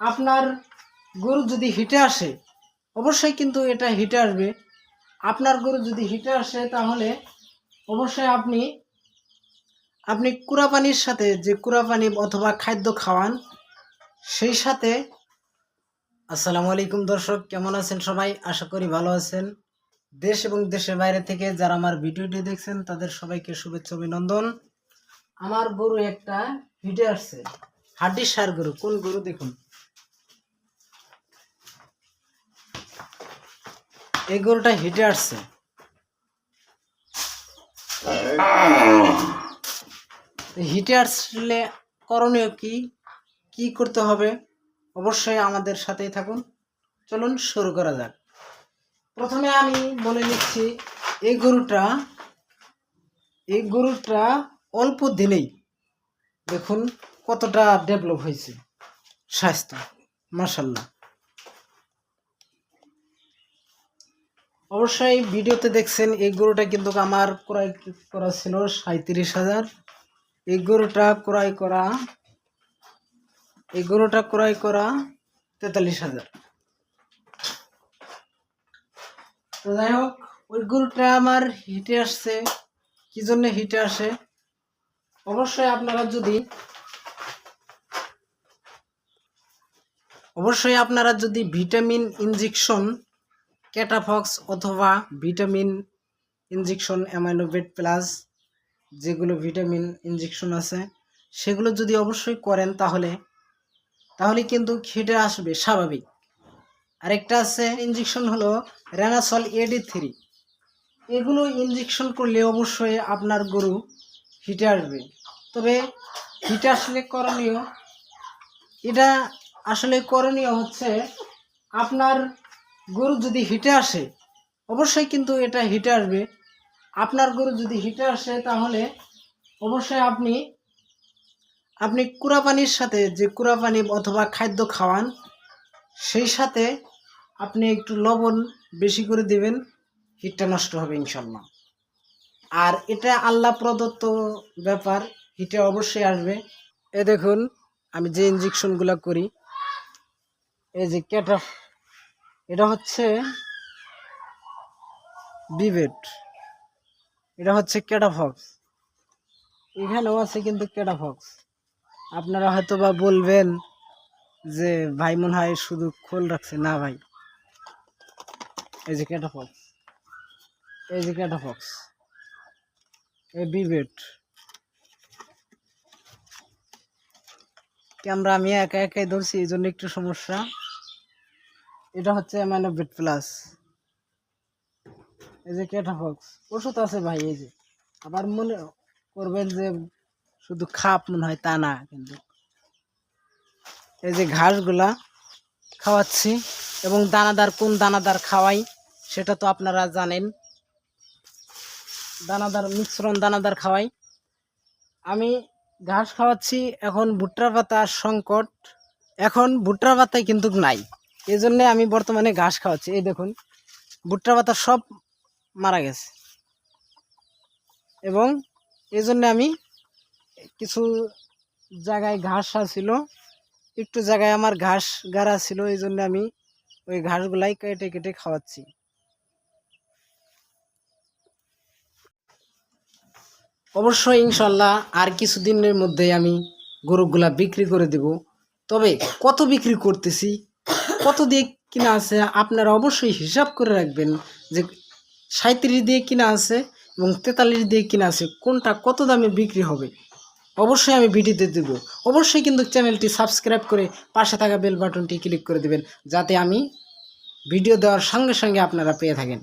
আপনার গরু যদি হিটে আসে, অবশ্যই কিন্তু এটা হিটে আসবে। আপনার গরু যদি হিটে আসে, তাহলে অবশ্যই আপনি আপনি কুড়া পানির সাথে যে কুড়া পানি অথবা খাদ্য খাওয়ান, সেই সাথে, আসসালামু আলাইকুম দর্শক, কেমন আছেন সবাই? আশা করি ভালো আছেন। দেশ এবং দেশের বাইরে থেকে যারা আমার ভিডিওটি দেখছেন, তাদের সবাইকে শুভেচ্ছা, অভিনন্দন। আমার গরু একটা হিটে আসছে। হাড্ডি সার গরু, কোন গরু দেখুন। এই গরুটা হিটে আসছে। হিটে আসলে করণীয় কি? কি করতে হবে? অবশ্যই আমাদের সাথেই থাকুন। চলুন শুরু করা যাক। প্রথমে আমি বলে নিচ্ছি, এই গরুটা এই গরুটা অল্প দিনেই দেখুন কতটা ডেভেলপ হয়েছে। স্বাস্থ্য মাসাল্লাহ অবশ্যই ভিডিওতে দেখছেন, এই গরুটা কিন্তু আমার ক্রয় করা ছিল সাঁত্রিশ হাজার। এই গরুটা ক্রয় করা, এই গরুটা ক্রয় করা তেতাল্লিশ হাজার। তো যাই হোক, ওই গরুটা আমার হিটে আসছে। কি জন্য হিটে আসে? অবশ্যই আপনারা যদি, অবশ্যই আপনারা যদি ভিটামিন ইনজেকশন ক্যাটাফক্স অথবা ভিটামিন ইনজেকশন অ্যামাইনোভেট প্লাস যেগুলো ভিটামিন ইনজেকশন আছে, সেগুলো যদি অবশ্যই করেন তাহলে তাহলে কিন্তু খেটে আসবে, স্বাভাবিক। আরেকটা আছে, ইনজেকশন হলো রেনাসল এডি থ্রি এগুলো ইনজেকশন করলে অবশ্যই আপনার গরু হিটে আসবে। তবে হিটে আসলে করণীয়, এটা আসলে করণীয় হচ্ছে আপনার গরু যদি হিটে আসে, অবশ্যই কিন্তু এটা হিটে আসবে। আপনার গরু যদি হিটে আসে তাহলে অবশ্যই আপনি আপনি কুড়া পানির সাথে যে কুড়া পানি অথবা খাদ্য খাওয়ান, সেই সাথে আপনি একটু লবণ বেশি করে দিবেন, হিটটা নষ্ট হবে ইনশাল্লাহ আর এটা আল্লাহ প্রদত্ত ব্যাপার, হিটে অবশ্যই আসবে। এ দেখুন, আমি যে ইঞ্জেকশনগুলো করি, এই যে ক্যাটা এটা হচ্ছে বিবেট এটা হচ্ছে ক্যাটাফক্স এখানেও আছে কিন্তু ক্যাটাফক্স আপনারা হয়তো বা বলবেন যে, ভাই, মনে হয় শুধু খোল রাখছে। না, ভাই। এই যে ক্যাটাফক্স এই যে ক্যাটাফক্স এই বিবেট ক্যামেরা আমি একা একাই ধরছি, এই জন্য একটু সমস্যা। এটা হচ্ছে অ্যামাইনোভেট প্লাস এই যে কেটা ক্যাটাফক্স ওষুধ আছে ভাই, এই যে। আবার মনে করবেন যে শুধু খাপ মনে হয় তা না, কিন্তু। এই যে ঘাসগুলা খাওয়াচ্ছি, এবং দানাদার কোন দানাদার খাওয়াই, সেটা তো আপনারা জানেন। দানাদার, মিশ্রণ দানাদার খাওয়াই। আমি ঘাস খাওয়াচ্ছি, এখন ভুট্টার পাতার সংকট। এখন ভুট্টার পাতায় কিন্তু নাই। এই জন্যে আমি বর্তমানে ঘাস খাওয়াচ্ছি। এই দেখুন, ভুট্টা পাতা সব মারা গেছে। এবং এই জন্যে আমি কিছু জায়গায় ঘাস ছিল একটু জায়গায় আমার ঘাস গাড়া ছিল এই জন্য আমি ওই ঘাসগুলাই কেটে কেটে খাওয়াচ্ছি। অবশ্যই ইনশাল্লাহ আর কিছুদিনের মধ্যে আমি গরুগুলা বিক্রি করে দেব। তবে কত বিক্রি করতেছি? কত দিয়ে কিনা আছে আপনারা অবশ্যই হিসাব করে রাখবেন যে সাঁত্রিশ দিয়ে কিনা আছে এবং তেতাল্লিশ দিয়ে কিনা আছে, কোনটা কত দামে বিক্রি হবে। অবশ্যই আমি ভিডিওতে দেবো। অবশ্যই কিন্তু চ্যানেলটি সাবস্ক্রাইব করে পাশে থাকা বেল বাটনটি ক্লিক করে দেবেন, যাতে আমি ভিডিও দেওয়ার সঙ্গে সঙ্গে আপনারা পেয়ে থাকেন।